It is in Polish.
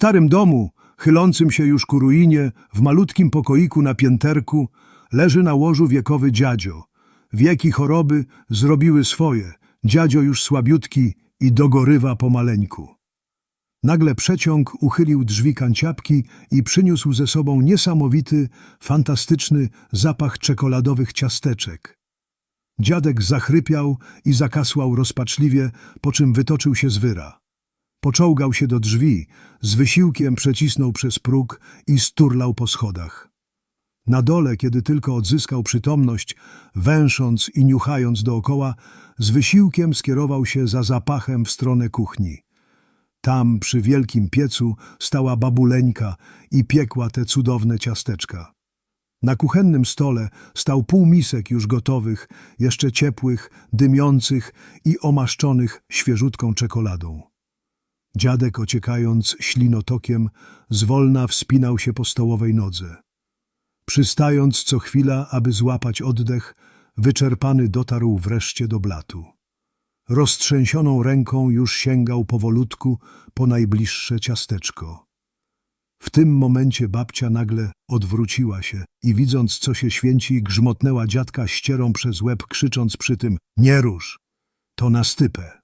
starym domu, chylącym się już ku ruinie, w malutkim pokoiku na pięterku, leży na łożu wiekowy dziadzio. Wieki choroby zrobiły swoje. Dziadzio już słabiutki i dogorywa pomaleńku. Nagle przeciąg uchylił drzwi kanciapki i przyniósł ze sobą niesamowity, fantastyczny zapach czekoladowych ciasteczek. Dziadek zachrypiał i zakasłał rozpaczliwie, po czym wytoczył się z wyra. Poczołgał się do drzwi, z wysiłkiem przecisnął przez próg i sturlał po schodach. Na dole, kiedy tylko odzyskał przytomność, węsząc i niuchając dookoła, z wysiłkiem skierował się za zapachem w stronę kuchni. Tam, przy wielkim piecu, stała babuleńka i piekła te cudowne ciasteczka. Na kuchennym stole stał pół misek już gotowych, jeszcze ciepłych, dymiących i omaszczonych świeżutką czekoladą. Dziadek, ociekając ślinotokiem, zwolna wspinał się po stołowej nodze. Przystając co chwila, aby złapać oddech, wyczerpany dotarł wreszcie do blatu. Roztrzęsioną ręką już sięgał powolutku po najbliższe ciasteczko. W tym momencie babcia nagle odwróciła się i widząc, co się święci, grzmotnęła dziadka ścierą przez łeb, krzycząc przy tym – nie rusz, to na stypę.